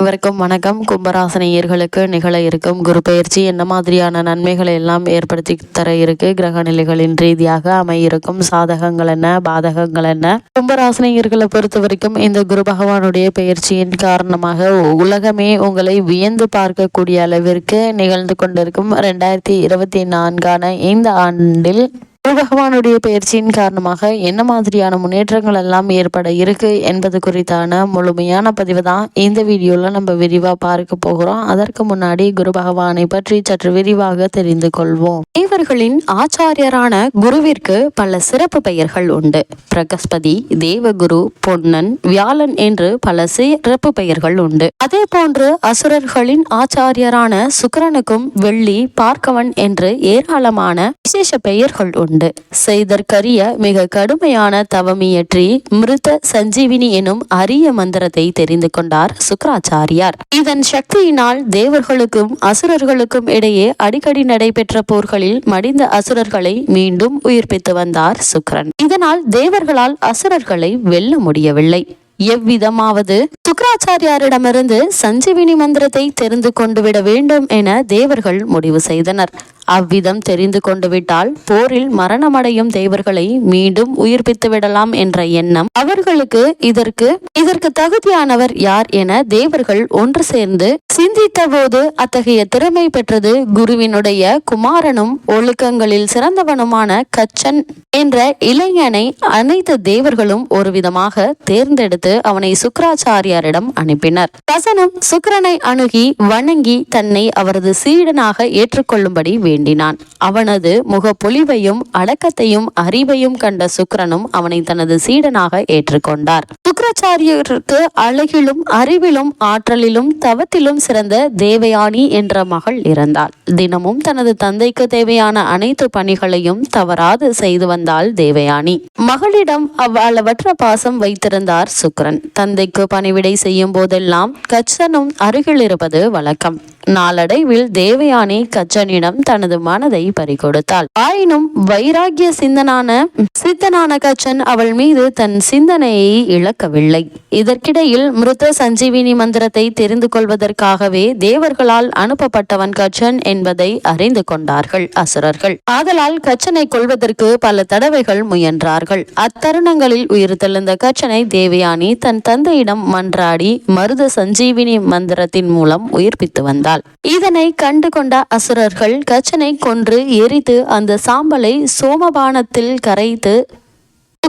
அனைவருக்கும் வணக்கம். கும்பராசனையர்களுக்கு நிகழ இருக்கும் குரு பயிற்சி என்ன மாதிரியான நன்மைகளை எல்லாம் ஏற்படுத்தி தர இருக்கு? கிரக நிலைகளின் ரீதியாக அமையிருக்கும் சாதகங்கள் என்ன? பாதகங்கள் என்ன? கும்பராசனையர்களை பொறுத்த வரைக்கும் இந்த குரு பகவானுடைய பயிற்சியின் காரணமாக உலகமே உங்களை வியந்து பார்க்கக்கூடிய அளவிற்கு நிகழ்ந்து கொண்டிருக்கும். ரெண்டாயிரத்தி இருபத்தி நான்கான இந்த ஆண்டில் குரு பகவானுடைய பயிற்சியின் காரணமாக என்ன மாதிரியான முன்னேற்றங்கள் எல்லாம் ஏற்பட இருக்கு என்பது குறித்தான முழுமையான பதிவு தான் இந்த வீடியோவில் நம்ம விரிவாக பார்க்க போகிறோம். அதற்கு முன்னாடி குரு பகவானை பற்றி சற்று விரிவாக தெரிந்து கொள்வோம். தேவர்களின் ஆச்சாரியரான குருவிற்கு பல சிறப்பு பெயர்கள் உண்டு. பிரகஸ்பதி தேவகுரு பொன்னன் வியாழன் என்று பல சிறப்பு பெயர்கள் உண்டு. அதே போன்று அசுரர்களின் ஆச்சாரியரான சுக்கரனுக்கும் வெள்ளி பார்க்கவன் என்று ஏராளமான விசேஷ பெயர்கள் உண்டு. உண்டு. செய்தற்கரிய மிக கடுமையான தவமியற்றி மிருத சஞ்சீவினி எனும் அரிய மந்திரத்தை தெரிந்து கொண்டார் சுக்கராச்சாரியார். இதன் சக்தியினால் தேவர்களுக்கும் அசுரர்களுக்கும் இடையே அடிக்கடி நடைபெற்ற போர்களில் மடிந்த அசுரர்களை மீண்டும் உயிர்ப்பித்து வந்தார் சுக்கரன். இதனால் தேவர்களால் அசுரர்களை வெல்ல முடியவில்லை. எவ்விதமாவது சுக்கராச்சாரியாரிடமிருந்து சஞ்சீவினி மந்திரத்தை தெரிந்து கொண்டு விட வேண்டும் என தேவர்கள் முடிவு செய்தனர். அவ்விதம் தெரிந்து கொண்டு விட்டால் போரில் மரணமடையும் தேவர்களை மீண்டும் உயிர்ப்பித்து விடலாம் என்ற எண்ணம் அவர்களுக்கு இதற்கு இதற்கு தகுதியானவர் யார் என தேவர்கள் ஒன்று சேர்ந்து சிந்தித்த போது அத்தகைய திறமை பெற்றது. குருவினுடைய குமாரனும் ஒழுக்கங்களில் சிறந்தவனுமான கச்சன் என்ற இளைஞனை அனைத்து தேவர்களும் ஒரு விதமாக தேர்ந்தெடுத்து அவனை சுக்கராச்சாரியாரிடம் அனுப்பினர். கசனும் சுக்கரனை அணுகி வணங்கி தன்னை அவரது சீடனாக ஏற்றுக்கொள்ளும்படி வேண்டினான். அவனது முகப்பொலிவையும் அடக்கத்தையும் அறிவையும் கண்ட சுக்கரனும் அவனை தனது சீடனாக ஏற்றுக்கொண்டார். சுக்கராச்சாரிய சுக்கராச்சாரியருக்கு அழகிலும் அறிவிலும் ஆற்றலிலும் தவத்திலும் சிறந்த தேவயானி என்ற மகள் இருந்தாள் தினமும் தனது தந்தைக்கு தேவையான அனைத்து பணிகளையும் தவறாது செய்து வந்தாள் தேவயானி. மகளிடம் அவ்வளவற்ற பாசம் வைத்திருந்தார் சுக்ரன் தந்தைக்கு பணிவிடை செய்யும் போதெல்லாம் கச்சனும் அருகில் இருப்பது வழக்கம். நாளடைவில் தேவயானி கச்சனிடம் தனது மனதை பறிகொடுத்தாள். ஆயினும் வைராகிய சிந்தனான சித்தனான கச்சன் அவள் மீது தன் சிந்தனையை இழக்கவில்லை. இதற்கிடையில் மிருத சஞ்சீவினி மந்திரத்தை தெரிந்து கொள்வதற்காகவே தேவர்களால் அனுப்பப்பட்டவன் கச்சன் என்பதை அறிந்து கொண்டார்கள் அசுரர்கள். ஆதலால் கச்சனை கொள்வதற்கு பல தடவைகள் முயன்றார்கள். அத்தருணங்களில் உயிர் தெழுந்த கச்சனை தேவயானி தன் தந்தையிடம் மன்றாடி மருத சஞ்சீவினி மந்திரத்தின் மூலம் உயிர்ப்பித்து வந்தாள். இதனை கண்டு கொண்ட அசுரர்கள் கச்சனை கொன்று எரித்து அந்த சாம்பலை சோமபானத்தில் கரைத்து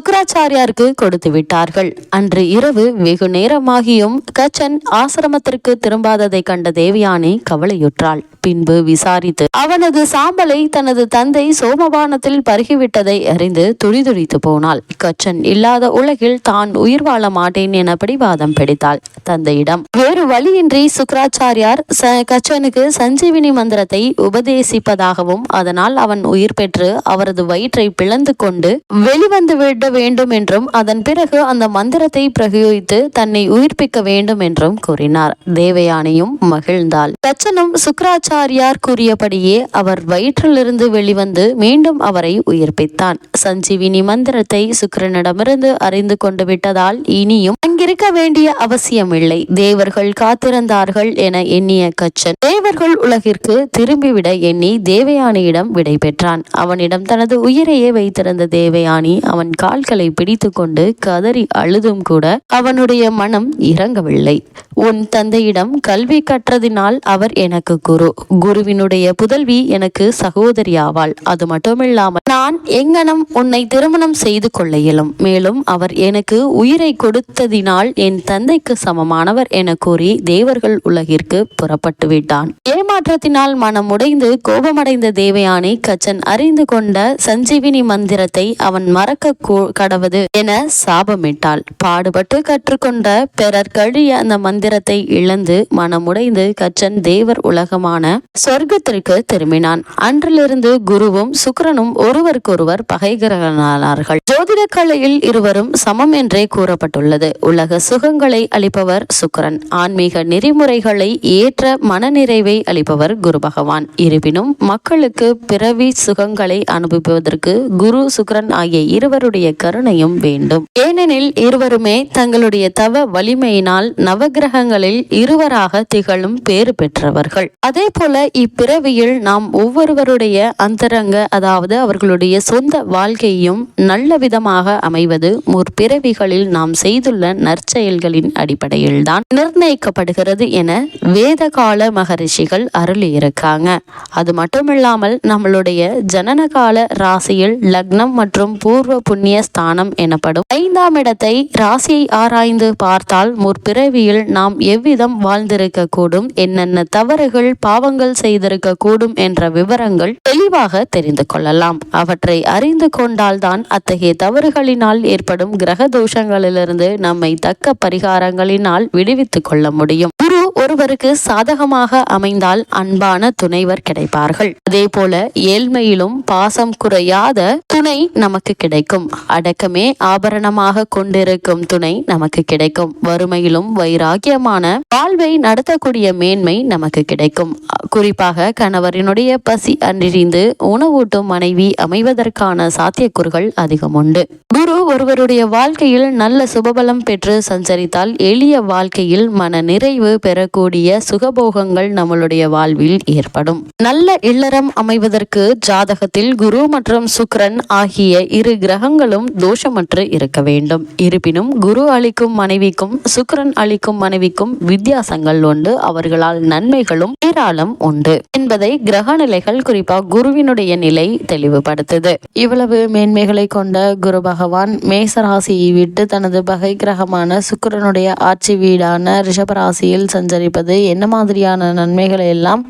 சுக்கராச்சாரியாருக்கு கொடுத்து விட்டார்கள். அன்று இரவு வெகு நேரமாகியும் கச்சன் ஆசிரமத்திற்கு திரும்பாததை கண்ட தேவியானி கவலையுற்றாள். பின்பு விசாரித்து அவனது சாம்பலை தனது தந்தை சோமபானத்தில் பருகிவிட்டதை அறிந்து துடிதுடித்து போனாள். கச்சன் இல்லாத உலகில் தான் உயிர் வாழ மாட்டேன் என பிடிவாதம் பிடித்தாள் தந்தையிடம். வேறு வழியின்றி சுக்கராச்சாரியார் கச்சனுக்கு சஞ்சீவினி மந்திரத்தை உபதேசிப்பதாகவும் அதனால் அவன் உயிர் பெற்று அவரது வயிற்றை பிளந்து கொண்டு வெளிவந்து விட வேண்டும் என்றும் அதன் பிறகு அந்த மந்திரத்தை பிரயோகித்து தன்னை உயிர்ப்பிக்க வேண்டும் என்றும் கூறினார். தேவயானையும் மகிழ்ந்தாள். கச்சனும் சுக்கராச்சாரிய ஆச்சாரியார் கூறியபடியே அவர் வயிற்றிலிருந்து வெளிவந்து மீண்டும் அவரை உயிர்ப்பித்தான். சஞ்சீவினி மந்திரத்தை சுக்கரனிடமிருந்து அறிந்து கொண்டு விட்டதால் இனியும் அங்கிருக்க வேண்டிய அவசியமில்லை. தேவர்கள் காத்திருந்தார்கள் என எண்ணிய கச்சன். தேவர்கள் உலகிற்கு திரும்பிவிட எண்ணி தேவயானியிடம் விடை பெற்றான். அவனிடம் தனது உயிரையே வைத்திருந்த தேவயானி அவன் கால்களை பிடித்து கொண்டு கதறி அழுதும் கூட அவனுடைய மனம் இறங்கவில்லை. உன் தந்தையிடம் கல்வி கற்றதினால் அவர் எனக்கு குரு. குருவினுடைய புதல்வி எனக்கு சகோதரி ஆவாள் அது மட்டுமில்லாமல் நான் எங்கனம் உன்னை திருமணம் செய்து கொள்ள இயலும். மேலும் அவர் எனக்கு உயிரை கொடுத்ததினால் என் தந்தைக்கு சமமானவர் என கூறி தேவர்கள் உலகிற்கு புறப்பட்டு விட்டான். ஏமாற்றத்தினால் மனம் உடைந்து கோபமடைந்த தேவயானை கச்சன் அறிந்து கொண்ட சஞ்சீவினி மந்திரத்தை அவன் மறக்க கடவது என சாபமிட்டாள். பாடுபட்டு கற்றுக்கொண்ட பிறர் கழிய அந்த மந்திரத்தை இழந்து மனமுடைந்து கச்சன் தேவர் உலகமான சொர்க்கத்திற்கு திரும்பினான். அன்றிலிருந்து குருவும் சுக்கரனும் ஒருவருக்கொருவர் பகைகரனானார்கள். ஜோதிட கலையில் இருவரும் சமம் என்றே கூறப்பட்டுள்ளது. உலக உலக சுகங்களை அளிப்பவர் சுக்கரன். ஆன்மீக நெறிமுறைகளை ஏற்ற மனநிறைவை அளிப்பவர் குரு பகவான். இருப்பினும் மக்களுக்கு பிறவி சுகங்களை அனுபவிப்பதற்கு குரு சுக்கிரன் ஆகிய இருவருடைய கருணையும் வேண்டும். ஏனெனில் இருவருமே தங்களுடைய தவ வலிமையினால் நவகிரகங்களில் இருவராக திகழும் பேறு பெற்றவர்கள். அதே போல இப்பிறவியில் நாம் ஒவ்வொருவருடைய அந்தரங்க அதாவது அவர்களுடைய சொந்த வாழ்க்கையும் நல்ல விதமாக அமைவது முற்பிறவிகளில் நாம் செய்துள்ள நற்செயல்களின் அடிப்படையில்தான் நிர்ணயிக்கப்படுகிறது என வேதகால மகரிஷிகள் அருளியிருக்காங்க. அது மட்டுமில்லாமல் நம்மளுடைய ஜனனகால ராசியில் லக்னம் மற்றும் பூர்வ புண்ணிய ஸ்தானம் எனப்படும் ஐந்தாம் இடத்தை ராசியை ஆராய்ந்து பார்த்தால் முற்பிறவியில் நாம் எவ்விதம் வாழ்ந்திருக்க கூடும் என்னென்ன தவறுகள் பாவங்கள் செய்திருக்க கூடும் என்ற விவரங்கள் தெளிவாக தெரிந்து கொள்ளலாம். அவற்றை அறிந்து கொண்டால்தான் அத்தகைய தவறுகளினால் ஏற்படும் கிரக தோஷங்களிலிருந்து நம்மை தக்க பரிகாரங்களினால் விடுவித்துக் கொள்ள முடியும். குரு ஒருவருக்கு சாதகமாக அமைந்தால் அன்பான துணைவர் கிடைப்பார்கள். அதே போல ஏழ்மையிலும் பாசம் குறையாத துணை நமக்கு கிடைக்கும். அடக்கமே ஆபரணமாக கொண்டிருக்கும் துணை நமக்கு கிடைக்கும். வறுமையிலும் வைராக்கியமான வாழ்வை நடத்தக்கூடிய மேன்மை நமக்கு கிடைக்கும். குறிப்பாக கணவரினுடைய பசி அன்றிருந்து உணவூட்டும் மனைவி அமைவதற்கான சாத்தியக்கூறுகள் அதிகம் உண்டு. குரு ஒருவருடைய வாழ்க்கையில் நல்ல சுபபலம் பெற்று சஞ்சரித்தால் எளிய வாழ்க்கையில் மன நிறைவு பெறக்கூடிய சுகபோகங்கள் நம்மளுடைய வாழ்வில் ஏற்படும். நல்ல இல்லறம் அமைவதற்கு ஜாதகத்தில் குரு மற்றும் சுக்ரன் ஆகிய இரு கிரகங்களும் தோஷமற்று இருக்க வேண்டும். இருப்பினும் குரு அளிக்கும் மனைவிக்கும் சுக்ரன் அளிக்கும் மனைவிக்கும் வித்தியாசங்கள் உண்டு. அவர்களால் நன்மைகளும் ஏராளம் உண்டு. என்பதை கிரக நிலைகள் குறிப்பாக குருவினுடைய நிலை தெளிவுபடுத்துது. இவ்வளவு மேன்மைகளை கொண்ட குரு பகவான் மேசராசியை விட்டு தனது பகை கிரகம் கிரகமான சுக்கிரனுடைய ஆட்சி வீடான ரிஷபராசியில் சஞ்சரிப்பது என்ன மாதிரியான நன்மைகளை எல்லாம்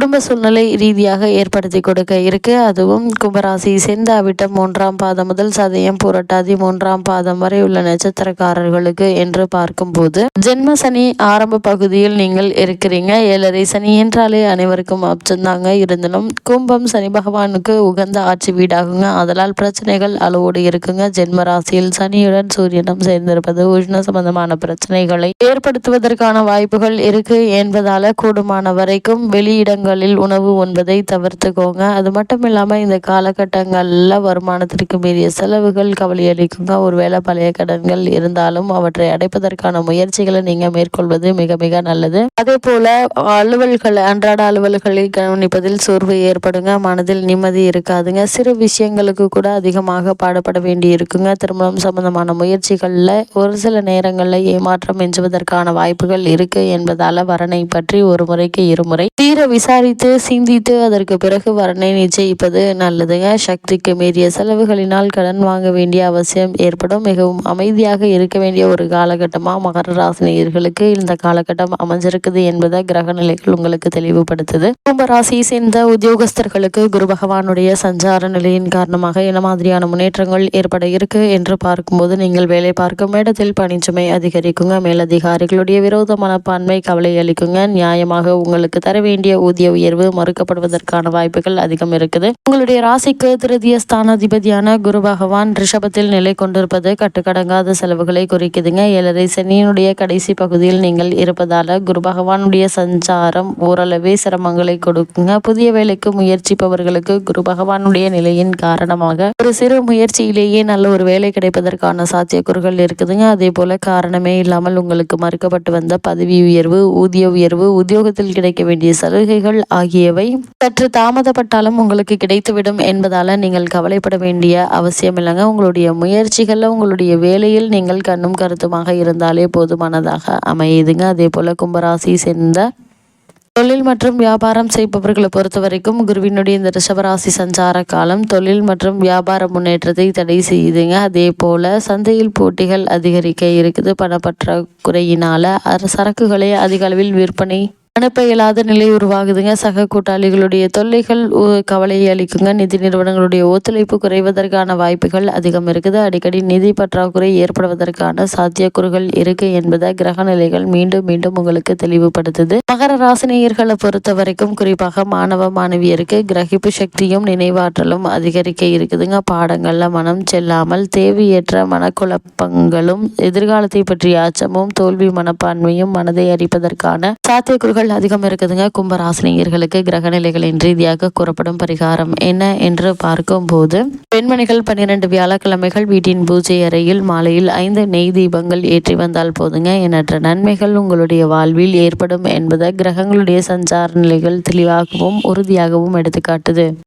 குடும்ப சூழ்நிலை ரீதியாக ஏற்படுத்தி கொடுக்க இருக்கு. அதுவும் கும்பராசி செந்தாவிட்டம் மூன்றாம் பாதம் முதல் சதயம் புரட்டாதி மூன்றாம் பாதம் வரை உள்ள நட்சத்திரக்காரர்களுக்கு என்று பார்க்கும்போது ஜென்ம சனி ஆரம்ப பகுதியில் நீங்கள் இருக்கிறீங்க. ஏழரை சனி என்றாலே அனைவருக்கும் அப்சந்தாங்க இருந்தாலும் கும்பம் சனி பகவானுக்கு உகந்த ஆட்சி வீடாகுங்க. அதனால் பிரச்சனைகள் அளவோடு இருக்குங்க. ஜென்ம ராசியில் சனியுடன் சூரியனும் சேர்ந்திருப்பது உஷ்ண சம்பந்தமான பிரச்சனைகளை ஏற்படுத்துவதற்கான வாய்ப்புகள் இருக்கு என்பதால கூடுமான வரைக்கும் வெளியிடங்கள் இடங்களில் உணவு உண்பதை தவிர்த்துக்கோங்க. அது மட்டும் இல்லாமல் இந்த காலகட்டங்களில் வருமானத்திற்கு மீறிய செலவுகள் கவலை அளிக்குங்க. ஒருவேளை பழைய கடன்கள் இருந்தாலும் அவற்றை அடைப்பதற்கான முயற்சிகளை நீங்கள் மேற்கொள்வது மிக மிக நல்லது. அதே போல அலுவல்கள் அன்றாட அலுவல்களை கவனிப்பதில் சோர்வு ஏற்படுங்க. மனதில் நிம்மதி இருக்காதுங்க. சிறு விஷயங்களுக்கு கூட அதிகமாக பாடுபட வேண்டி இருக்குங்க திருமணம் சம்பந்தமான முயற்சிகளில் ஒரு சில நேரங்களில் ஏமாற்றம் எஞ்சுவதற்கான வாய்ப்புகள் இருக்கு என்பதால வரனை பற்றி ஒரு முறைக்கு இருமுறை தீர விசா விசாரித்து சிந்தித்து அதற்கு பிறகு வரனை நிச்சயிப்பது நல்லதுங்க. சக்திக்கு மீறிய செலவுகளினால் கடன் வாங்க வேண்டிய அவசியம் ஏற்படும். மிகவும் அமைதியாக இருக்க வேண்டிய ஒரு காலகட்டமாக மகர ராசினியர்களுக்கு இந்த காலகட்டம் அமைஞ்சிருக்குது என்பதை கிரக நிலைகள் உங்களுக்கு தெளிவுபடுத்துது. கும்பராசியை சேர்ந்த உத்தியோகஸ்தர்களுக்கு குரு பகவானுடைய சஞ்சார நிலையின் காரணமாக என்ன மாதிரியான முன்னேற்றங்கள் ஏற்பட இருக்கு என்று பார்க்கும்போது நீங்கள் வேலை பார்க்கும் இடத்தில் பணிச்சுமை அதிகரிக்குங்க. மேலதிகாரிகளுடைய விரோத மனப்பான்மை கவலை அளிக்குங்க. நியாயமாக உங்களுக்கு தர வேண்டிய ஊதிய ஊதிய உயர்வு மறுக்கப்படுவதற்கான வாய்ப்புகள் அதிகம் இருக்குது. உங்களுடைய ராசிக்கு திருதிய ஸ்தானாதிபதியான குரு பகவான் ரிஷபத்தில் நிலை கொண்டிருப்பது கட்டுக்கடங்காத செலவுகளை குறிக்குதுங்க. ஏழரை சனியினுடைய கடைசி பகுதியில் நீங்கள் இருப்பதால குரு பகவானுடைய சஞ்சாரம் ஓரளவே சிரமங்களை கொடுக்குங்க. புதிய வேலைக்கு முயற்சிப்பவர்களுக்கு குரு பகவானுடைய நிலையின் காரணமாக ஒரு சிறு முயற்சியிலேயே நல்ல ஒரு வேலை கிடைப்பதற்கான சாத்தியக்கூறுகள் இருக்குதுங்க. அதே போல காரணமே இல்லாமல் உங்களுக்கு மறுக்கப்பட்டு வந்த பதவி உயர்வு ஊதிய உயர்வு உத்தியோகத்தில் கிடைக்க வேண்டிய சலுகைகள் வாய்ப்புகள் ஆகியவை சற்று தாமதப்பட்டாலும் உங்களுக்கு கிடைத்துவிடும் என்பதால நீங்கள் கவலைப்பட வேண்டிய அவசியம் இல்லைங்க. உங்களுடைய முயற்சிகளில் உங்களுடைய வேலையில் நீங்கள் கண்ணும் கருத்துமாக இருந்தாலே போதுமானதாக அமையுதுங்க. அதே போல கும்பராசி சேர்ந்த தொழில் மற்றும் வியாபாரம் செய்பவர்களை பொறுத்த வரைக்கும் குருவினுடைய இந்த ரிஷபராசி சஞ்சார காலம் தொழில் மற்றும் வியாபார முன்னேற்றத்தை தடை செய்யுதுங்க. அதே போல சந்தையில் போட்டிகள் அதிகரிக்க இருக்குது. பணப்பற்றாக்குறையினால சரக்குகளை அதிக அளவில் விற்பனை அனுப்ப இயலாத நிலை உருவாகுதுங்க. சக கூட்டாளிகளுடைய தொல்லைகள் கவலையை அளிக்குங்க. நிதி நிறுவனங்களுடைய ஒத்துழைப்பு குறைவதற்கான வாய்ப்புகள் அதிகம் இருக்குது. அடிக்கடி நிதி பற்றாக்குறை ஏற்படுவதற்கான சாத்தியக்கூறுகள் இருக்கு என்பதை கிரக நிலைகள் மீண்டும் மீண்டும் உங்களுக்கு தெளிவுபடுத்துது. மகர ராசினியர்களை பொறுத்த வரைக்கும் குறிப்பாக மாணவ மாணவியருக்கு கிரகிப்பு சக்தியும் நினைவாற்றலும் அதிகரிக்க இருக்குதுங்க. பாடங்கள்ல மனம் செல்லாமல் தேவையற்ற மனக்குழப்பங்களும் எதிர்காலத்தை பற்றிய அச்சமும் தோல்வி மனப்பான்மையும் மனதை அறிப்பதற்கான சாத்தியக்கூறுகள் அதிகம் இருக்குதுங்க. கும்பராசினியர்களுக்கு கிரகநிலைகளின் ரீதியாக கூறப்படும் பரிகாரம் என்ன என்று பார்க்கும்போது பெண்மணிகள் பன்னிரண்டு வியாழக்கிழமைகள் வீட்டின் பூஜை அறையில் மாலையில் ஐந்து நெய் தீபங்கள் ஏற்றி வந்தால் போதுங்க எண்ணற்ற நன்மைகள் உங்களுடைய வாழ்வில் ஏற்படும் என்பதை கிரகங்களுடைய சஞ்சார நிலைகள் தெளிவாகவும் உறுதியாகவும் எடுத்துக்காட்டுது.